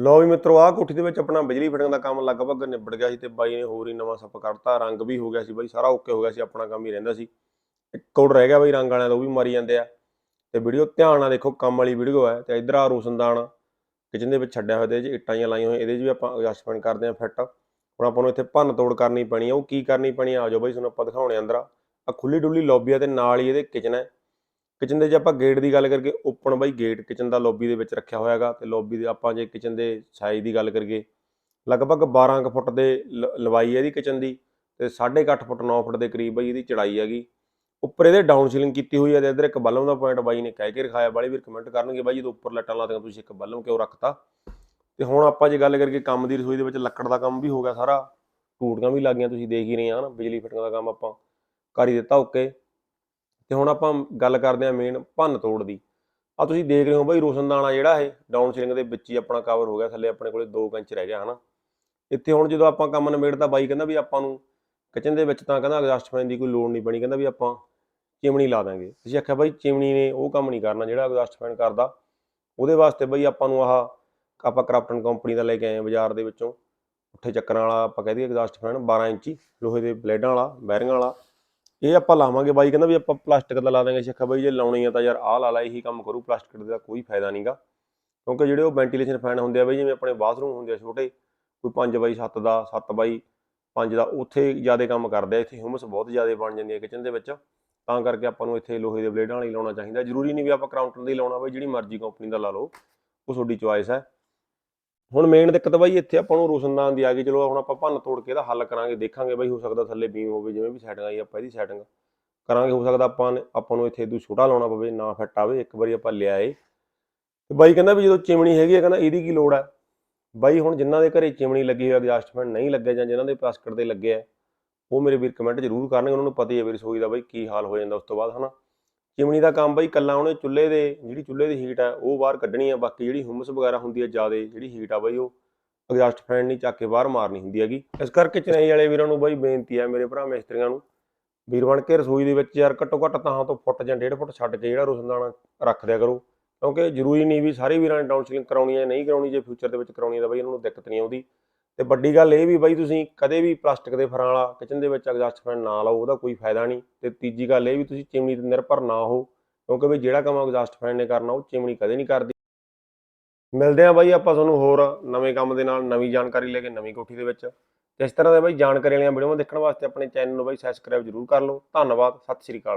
ਲਓ ਵੀ ਮਿੱਤਰੋ, ਆਹ ਕੋਠੀ ਦੇ ਵਿੱਚ ਆਪਣਾ ਬਿਜਲੀ ਫਿਟਿੰਗ ਦਾ ਕੰਮ ਲਗਭਗ ਨਿਬੜ ਗਿਆ ਸੀ ਤੇ ਬਾਈ ਨੇ ਹੋਰ ਹੀ ਨਵਾਂ ਸੱਪ ਕਰਤਾ ਰੰਗ ਵੀ ਹੋ ਗਿਆ ਸੀ ਬਾਈ, ਸਾਰਾ ਓਕੇ ਹੋ ਗਿਆ ਸੀ, ਆਪਣਾ ਕੰਮ ਹੀ ਰਹਿੰਦਾ ਸੀ। ਇੱਕ ਕੋਡ ਰਹਿ ਗਿਆ ਬਾਈ ਰੰਗ ਵਾਲਿਆਂ ਦਾ, ਉਹ ਵੀ ਮਾਰੀ ਜਾਂਦੇ ਆ। ਤੇ ਵੀਡੀਓ ਧਿਆਨ ਨਾਲ ਦੇਖੋ, ਕੰਮ ਵਾਲੀ ਵੀਡੀਓ ਹੈ ਤੇ ਇਧਰ ਆ ਰੋਸ਼ਨਦਾਨ ਕਿਚਨ ਦੇ ਵਿੱਚ ਛੱਡਿਆ ਹੋਇਆ ਤੇ ਇੱਟਾਂ ਜਿਹੀਆਂ ਲਾਈਆਂ ਹੋਈਆਂ, ਇਹਦੇ 'ਚ ਵੀ ਆਪਾਂ ਐਡਜਸਟਮੈਂਟ ਕਰਦੇ ਆ ਫਿੱਟ। ਹੁਣ ਆਪਾਂ ਨੂੰ ਇੱਥੇ ਭੰਨ ਤੋੜ ਕਰਨੀ ਪੈਣੀ ਆ, ਉਹ ਕੀ ਕਰਨੀ ਪੈਣੀ ਆ ਆਜੋ ਬਾਈ, ਤੁਹਾਨੂੰ ਆਪਾਂ ਦਿਖਾਉਣੇ ਅੰਦਰ। ਆ ਆਹ ਖੁੱਲੀ ਡੁੱਲੀ ਲੌਬੀ ਆ ਤੇ ਨਾਲ ਹੀ ਇਹਦੇ ਕਿਚਨ ਹੈ। ਕਿਚਨ ਦੇ ਜੇ ਆਪਾਂ ਗੇਟ ਦੀ ਗੱਲ ਕਰਕੇ ਓਪਨ ਬਾਈ ਗੇਟ ਕਿਚਨ ਦਾ ਲੌਬੀ ਦੇ ਵਿੱਚ ਰੱਖਿਆ ਹੋਇਆ ਹੈਗਾ ਤੇ ਲੌਬੀ ਦੇ ਆਪਾਂ ਜੇ ਕਿਚਨ ਦੇ ਸਾਈਜ਼ ਦੀ ਗੱਲ ਕਰੀਏ, ਲਗਭਗ 12 ਕੁ ਫੁੱਟ ਦੇ ਲ- ਲੰਬਾਈ ਹੈ ਇਹਦੀ ਕਿਚਨ ਦੀ ਤੇ 8.5 ਫੁੱਟ 9 ਫੁੱਟ ਦੇ ਕਰੀਬ ਬਾਈ ਇਹਦੀ ਚੜਾਈ ਹੈਗੀ ਉੱਪਰ ਇਹਦੇ ਡਾਊਨ ਸੀਲਿੰਗ ਕੀਤੀ ਹੋਈ ਹੈ ਤੇ ਇਧਰ ਇੱਕ ਬਲਮ ਦਾ ਪੁਆਇੰਟ ਬਾਈ ਨੇ ਕਹਿ ਕੇ ਰਖਾਇਆ, ਬਾਲੀ ਵੀਰ ਕਮੈਂਟ ਕਰਨਗੇ ਬਾਈ ਜਦੋਂ ਉੱਪਰ ਲੱਟਾਂ ਲਾਤੀਆਂ ਤੁਸੀਂ ਇੱਕ ਬਲਮ ਕਿਉਂ ਰੱਖਤਾ। ਤੇ ਹੁਣ ਆਪਾਂ ਜੇ ਗੱਲ ਕਰੀਏ ਕੰਮ ਦੀ ਰਸੋਈ ਦੇ ਵਿੱਚ ਲੱਕੜ ਦਾ ਕੰਮ ਵੀ ਹੋ ਗਿਆ ਸਾਰਾ, ਟੂਟੀਆਂ ਵੀ ਲੱਗੀਆਂ ਤੁਸੀਂ ਦੇਖ ਹੀ ਰਹੇ ਆ ਨਾ ਬਿਜਲੀ ਫਿਟਿੰਗ ਦਾ ਕੰਮ ਆਪਾਂ ਕਰ ਹੀ ਦਿੱਤਾ ਓਕੇ ਤੇ ਹੁਣ ਆਪਾਂ ਗੱਲ ਕਰਦੇ ਹਾਂ ਮੇਨ ਭੰਨ ਤੋੜ ਦੀ। ਆ ਤੁਸੀਂ ਦੇਖ ਰਹੇ ਹੋ ਬਾਈ ਰੋਸ਼ਨਦਾਨਾ ਜਿਹੜਾ ਇਹ ਡਾਊਨ ਸੀਲਿੰਗ ਦੇ ਵਿੱਚ ਹੀ ਆਪਣਾ ਕਵਰ ਹੋ ਗਿਆ, ਥੱਲੇ ਆਪਣੇ ਕੋਲੇ 2 ਇੰਚ ਰਹਿ ਗਿਆ, ਹਨਾ। ਇੱਥੇ ਹੁਣ ਜਦੋਂ ਆਪਾਂ ਕੰਮ ਨਿਬੇੜਦਾ ਬਾਈ ਕਹਿੰਦਾ ਵੀ ਆਪਾਂ ਨੂੰ ਕਿਚਨ ਦੇ ਵਿੱਚ ਤਾਂ ਕਹਿੰਦਾ ਐਗਜ਼ਾਸਟ ਫੈਨ ਦੀ ਕੋਈ ਲੋੜ ਨਹੀਂ ਬਣੀ ਕਹਿੰਦਾ ਵੀ ਆਪਾਂ ਚਿਮਣੀ ਲਾ ਦਾਂਗੇ। ਅਸੀਂ ਆਖਿਆ ਬਾਈ ਚਿਮਣੀ ਨੇ ਉਹ ਕੰਮ ਨਹੀਂ ਕਰਨਾ ਜਿਹੜਾ ਐਗਜ਼ਾਸਟ ਫੈਨ ਕਰਦਾ। ਉਹਦੇ ਵਾਸਤੇ ਬਾਈ ਆਪਾਂ ਨੂੰ ਆਹ ਆਪਾਂ ਕਰਾਪਟਨ ਕੰਪਨੀ ਦਾ ਲੈ ਕੇ ਆਏ ਆ ਬਾਜ਼ਾਰ ਦੇ ਵਿੱਚੋਂ। ਉੱਥੇ ਚੱਕਰਾਂ ਵਾਲਾ ਆਪਾਂ ਕਹਿ ਦਈਏ ਐਗਜ਼ਾਸਟ ਫੈਨ 12 ਇੰਚੀ, ਲੋਹੇ ਦੇ ਬਲੇਡਾਂ ਵਾਲਾ ਬੈਰਿੰਗਾਂ ਵਾਲਾ। ਇਹ ਆਪਾਂ ਲਾਵਾਂਗੇ ਬਾਈ, ਕਹਿੰਦਾ ਵੀ ਆਪਾਂ ਪਲਾਸਟਿਕ ਦਾ ਲਾ ਦਾਂਗੇ। ਸਿੱਖਾ ਬਾਈ, ਜੇ ਲਾਉਣੀ ਆ ਤਾਂ ਯਾਰ ਆਹ ਲਾ ਲਾ, ਇਹੀ ਕੰਮ ਕਰੂ, ਪਲਾਸਟਿਕ ਦਾ ਕੋਈ ਫਾਇਦਾ ਨਹੀਂਗਾ ਕਿਉਂਕਿ ਜਿਹੜੇ ਉਹ ਵੈਂਟੀਲੇਸ਼ਨ ਫੈਨ ਹੁੰਦੇ ਆ ਬਾਈ, ਜਿਵੇਂ ਆਪਣੇ ਬਾਥਰੂਮ ਹੁੰਦੇ ਆ ਛੋਟੇ, ਕੋਈ 5 ਬਾਈ 7 ਦਾ 7 ਬਾਈ 5 ਦਾ, ਉੱਥੇ ਜ਼ਿਆਦਾ ਕੰਮ ਕਰਦੇ ਆ, ਇੱਥੇ ਹਿਊਮਸ ਬਹੁਤ ਜ਼ਿਆਦਾ ਬਣ ਜਾਂਦੀ ਹੈ ਕਿਚਨ ਦੇ ਵਿੱਚ। ਤਾਂ ਕਰਕੇ ਆਪਾਂ ਨੂੰ ਇੱਥੇ ਲੋਹੇ ਦੇ ਬਲੇਡਾਂ ਵਾਲੀ ਲਾਉਣਾ ਚਾਹੀਦਾ। ਜ਼ਰੂਰੀ ਨਹੀਂ ਵੀ ਆਪਾਂ ਕਰਾਊਂਟਰ ਦੀ ਲਾਉਣਾ ਬਾਈ, ਜਿਹੜੀ ਮਰਜ਼ੀ ਕੰਪਨੀ ਦਾ ਲਾ ਲਓ, ਉਹ ਤੁਹਾਡੀ ਚੁਆਇਸ ਹੈ। ਹੁਣ ਮੇਨ ਦਿੱਕਤ ਬਾਈ ਇੱਥੇ ਆਪਾਂ ਨੂੰ ਰੋਸ਼ਨਦਾਨ ਦੀ ਆ ਗਈ, ਚਲੋ ਹੁਣ ਆਪਾਂ ਭੰਨ ਤੋੜ ਕੇ ਇਹਦਾ ਹੱਲ ਕਰਾਂਗੇ, ਦੇਖਾਂਗੇ ਬਾਈ, ਹੋ ਸਕਦਾ ਥੱਲੇ ਬੀਮ ਹੋਵੇ, ਜਿਵੇਂ ਵੀ ਸੈਟਿੰਗ ਆਈ, ਆਪਾਂ ਇਹਦੀ ਸੈਟਿੰਗ ਕਰਾਂਗੇ, ਹੋ ਸਕਦਾ ਆਪਾਂ ਆਪਾਂ ਨੂੰ ਇੱਥੇ ਇਦੋਂ ਛੋਟਾ ਲਾਉਣਾ ਪਵੇ, ਨਾ ਫਿੱਟ ਆਵੇ, ਇੱਕ ਵਾਰੀ ਆਪਾਂ ਲਿਆਏ। ਤੇ ਬਾਈ ਕਹਿੰਦਾ ਵੀ ਜਦੋਂ ਚਿਮਣੀ ਹੈਗੀ ਹੈ ਕਹਿੰਦਾ ਇਹਦੀ ਕੀ ਲੋੜ ਹੈ ਬਾਈ ਹੁਣ ਜਿਨ੍ਹਾਂ ਦੇ ਘਰੇ ਚਿਮਣੀ ਲੱਗੀ ਹੋਈ ਐਗਜਾਸਟਮੈਂਟ ਨਹੀਂ ਲੱਗਿਆ ਜਾਂ ਜਿਨ੍ਹਾਂ ਦੇ ਪਲਾਸਟਿਕ ਦੇ ਲੱਗੇ ਆ, ਉਹ ਮੇਰੇ ਵੀਰ ਕਮੈਂਟ ਜ਼ਰੂਰ ਕਰਨਗੇ, ਉਹਨਾਂ ਨੂੰ ਪਤਾ ਹੀ ਹੈ ਵੀ ਰਸੋਈ ਦਾ ਬਾਈ ਕੀ ਹਾਲ ਹੋ ਜਾਂਦਾ ਉਸ ਤੋਂ ਬਾਅਦ, ਹਨਾ? ਚਿਮਣੀ ਦਾ ਕੰਮ ਬਈ ਕੱਲਾ ਉਹਨੇ ਚੁੱਲ੍ਹੇ ਦੇ, ਜਿਹੜੀ ਚੁੱਲ੍ਹੇ ਦੀ ਹੀਟ ਆ, ਉਹ ਬਾਹਰ ਕੱਢਣੀ ਆ, ਬਾਕੀ ਜਿਹੜੀ ਹਿਊਮਸ ਵਗੈਰਾ ਹੁੰਦੀ ਆ ਜ਼ਿਆਦਾ, ਜਿਹੜੀ ਹੀਟ ਆ ਬਈ ਉਹ ਐਗਜ਼ਾਸਟ ਫੈਨ ਨਹੀਂ ਚੱਕ ਕੇ ਬਾਹਰ ਮਾਰਨੀ ਹੁੰਦੀ ਹੈਗੀ। ਇਸ ਕਰਕੇ ਚਨਈ ਵਾਲੇ ਵੀਰਾਂ ਨੂੰ ਬਈ ਬੇਨਤੀ ਆ ਮੇਰੇ ਭਰਾ ਮਿਸਤਰੀਆਂ ਨੂੰ, ਵੀਰ ਬਣ ਕੇ ਰਸੋਈ ਦੇ ਵਿੱਚ ਯਾਰ ਘੱਟੋ ਘੱਟ ਤਾਂ ਤੋਂ ਫੁੱਟ ਜਾਂ ਡੇਢ ਫੁੱਟ ਛੱਡ ਕੇ ਜਿਹੜਾ ਰੋਸ਼ਨਦਾਨਾ ਰੱਖ ਦਿਆ ਕਰੋ, ਕਿਉਂਕਿ ਜ਼ਰੂਰੀ ਨਹੀਂ ਵੀ ਸਾਰੇ ਵੀਰਾਂ ਨੇ ਡਾਊਨ ਕਰਾਉਣੀ ਹੈ ਨਹੀਂ ਕਰਾਉਣੀ, ਜੇ ਫਿਊਚਰ ਦੇ ਵਿੱਚ ਕਰਾਉਣੀ ਹੈ ਤਾਂ ਬਈ ਇਹਨਾਂ ਨੂੰ ਦਿੱਕਤ ਨਹੀਂ ਆਉਂਦੀ। ਤੇ ਵੱਡੀ ਗੱਲ ਇਹ ਵੀ ਬਾਈ ਤੁਸੀਂ ਕਦੇ ਵੀ ਪਲਾਸਟਿਕ ਦੇ ਫਰਾਂ ਵਾਲਾ ਕਿਚਨ ਦੇ ਵਿੱਚ ਐਗਜ਼ਾਸਟ ਫੈਨ ਨਾ ਲਾਓ, ਉਹਦਾ ਕੋਈ ਫਾਇਦਾ ਨਹੀਂ। ਤੇ ਤੀਜੀ ਗੱਲ ਇਹ ਵੀ ਤੁਸੀਂ ਚਿਮਨੀ ਤੇ ਨਿਰਭਰ ਨਾ ਹੋ, ਕਿਉਂਕਿ ਬਈ ਜਿਹੜਾ ਕੰਮ ਐਗਜ਼ਾਸਟ ਫੈਨ ਨੇ ਕਰਨਾ, ਉਹ ਚਿਮਨੀ ਕਦੇ ਨਹੀਂ ਕਰਦੀ। ਮਿਲਦੇ ਆ ਬਾਈ ਆਪਾਂ ਤੁਹਾਨੂੰ ਹੋਰ ਨਵੇਂ ਕੰਮ ਦੇ ਨਾਲ, ਨਵੀਂ ਜਾਣਕਾਰੀ ਲੈ ਕੇ ਨਵੀਂ ਕੋਠੀ ਦੇ ਵਿੱਚ। ਤੇ ਇਸ ਤਰ੍ਹਾਂ ਦੇ ਬਾਈ ਜਾਣਕਾਰੀ ਵਾਲੀਆਂ ਵੀਡੀਓਆਂ ਦੇਖਣ ਵਾਸਤੇ ਆਪਣੇ ਚੈਨਲ ਨੂੰ ਬਾਈ ਸਬਸਕ੍ਰਾਈਬ ਜ਼ਰੂਰ ਕਰ ਲਓ। ਧੰਨਵਾਦ, ਸਤਿ ਸ਼੍ਰੀ ਅਕਾਲ।